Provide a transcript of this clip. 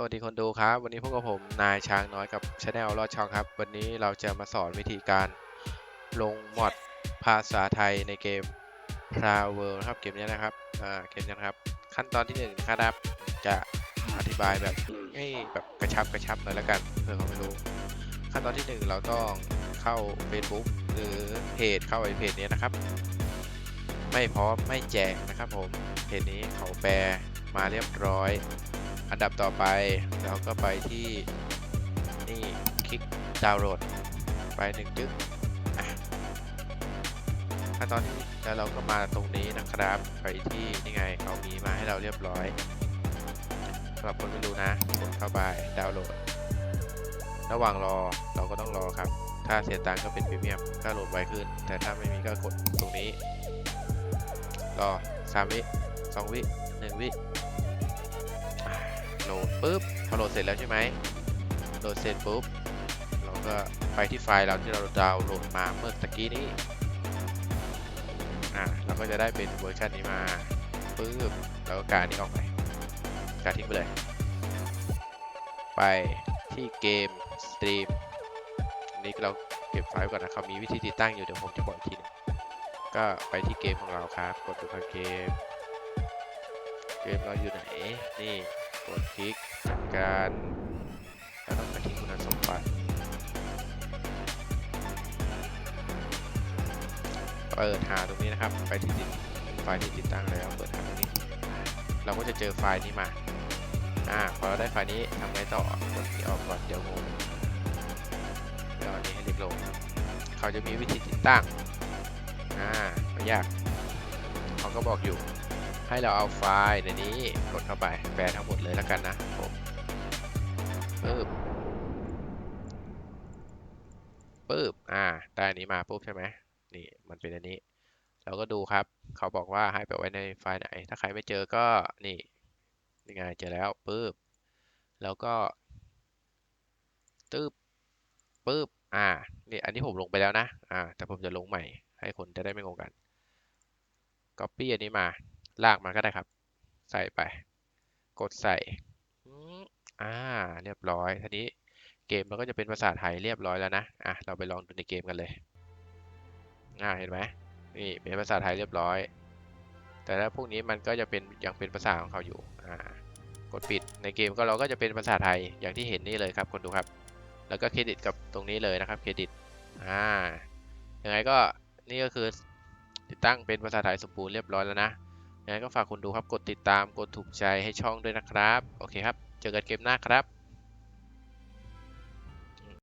สวัสดีคนดูครับ วันนี้พวกกับผมนายช้างน้อยกับชาแนลลอดช่องครับ วันนี้เราจะมาสอนวิธีการลงมอดภาษาไทยในเกม p r a w o r l d นะครับเกมนี้นะครับอ่าเกมนี้นะครับ ขั้นตอนที่หนึ่งนะครับ จะอธิบายแบบให้แบบกระชับกระชับหน่อยละกันเพื่อเขาไม่รู้ ขั้นตอนที่หนึ่งเราต้องเข้า Facebook หรือเพจเข้าไอเพจนี้นะครับ ไม่พร้อมไม่แจกนะครับผมเพจนี้เขาแปลมาเรียบร้อย อันดับต่อไปเราก็ไปที่นี่คลิกดาวน์โหลดไปหนึ่งจึ๊กอะขั้นตอนที่แล้วเราก็มาตรงนี้นะครับ ไปที่นี่ไงเขามีมาให้เราเรียบร้อยสำหรับคนไม่รู้นะกดเข้าไปดาวน์โหลด ระหว่างรอเราก็ต้องรอครับ ถ้าเสียตังค์ก็เป็นพรีเมียมก็โหลดไวขึ้น แต่ถ้าไม่มีก็กดตรงนี้ รอสามวิสองวิหนึ่งวิ โหลดปุ๊บพอโหลดเสร็จแล้วใช่ไหมโหลดเสร็จปุ๊บเราก็ไปที่ไฟล์เราที่เราดาวน์โหลดมาเมื่อตะกี้นี้อ่าเราก็จะได้เป็นเวอร์ชันนี้มาปุ๊บแล้วก็การนี้ออกไปการทิ้งไปเลย ไปที่เกมสตรีมนี้เราเก็บไฟล์ก่อนนะเขามีวิธีติดตั้งอยู่เดี๋ยวผมจะบอกอีกทีหนึงก็ไปที่เกมของเราครับ กดดูเกม เกมเราอยู่ไหน นี่ กดคลิกจัดการแล้วต้องไปที่คุณสมบัติ เปิดหาตรงนี้นะครับ ไปที่ติดไฟล์ที่ติดตั้งแล้ว เปิดหาตรงนี้ เราก็จะเจอไฟล์นี้มา อ่า พอเราได้ไฟล์นี้ทำไงต่อกดที่ออกก่อนเดี๋ยวงงเดี๋ยวอันนี้ให้เล็กลง เขาจะมีวิธีติดตั้ง อ่าไม่ยาก เขาก็บอกอยู่ ให้เราเอาไฟล์ในนี้กดเข้าไปแปลทั้งหมดเลยแล้วกันนะผมปึ๊บปึ๊บอ่าได้อันนี้มาปุ๊บใช่ไหมนี่มันเป็นอันนี้ เราก็ดูครับ เขาบอกว่าให้ไปไว้ในไฟล์ไหน ถ้าใครไม่เจอก็นี่นี่ไงเจอแล้วปึ๊บแล้วก็ตึ๊บปึ๊บอ่านี่อันนี้ผมลงไปแล้วนะอ่าแต่ผมจะลงใหม่ให้คนจะได้ไม่งงกัน Copy อันนี้มา ลากมาก็ได้ครับ ใส่ไป กดใส่อ่า เรียบร้อยทีนี้เกมมันก็จะเป็นภาษาไทยเรียบร้อยแล้วนะอะเราไปลองดูในเกมกันเลยอ่าเห็นไหมนี่เป็นภาษาไทยเรียบร้อย แต่ถ้าพวกนี้มันก็จะเป็นยังเป็นภาษาของเขาอยู่อ่ากดปิดในเกมก็เราก็จะเป็นภาษาไทยอย่างที่เห็นนี่เลยครับคนดูครับ แล้วก็เครดิตกับตรงนี้เลยนะครับเครดิตอ่ายังไงก็นี่ก็คือติดตั้งเป็นภาษาไทยสมบูรณ์เรียบร้อยแล้วนะ ยังไงก็ฝากคุณดูครับกดติดตามกดถูกใจให้ช่องด้วยนะครับ โอเคครับ เจอกันเกมหน้าครับ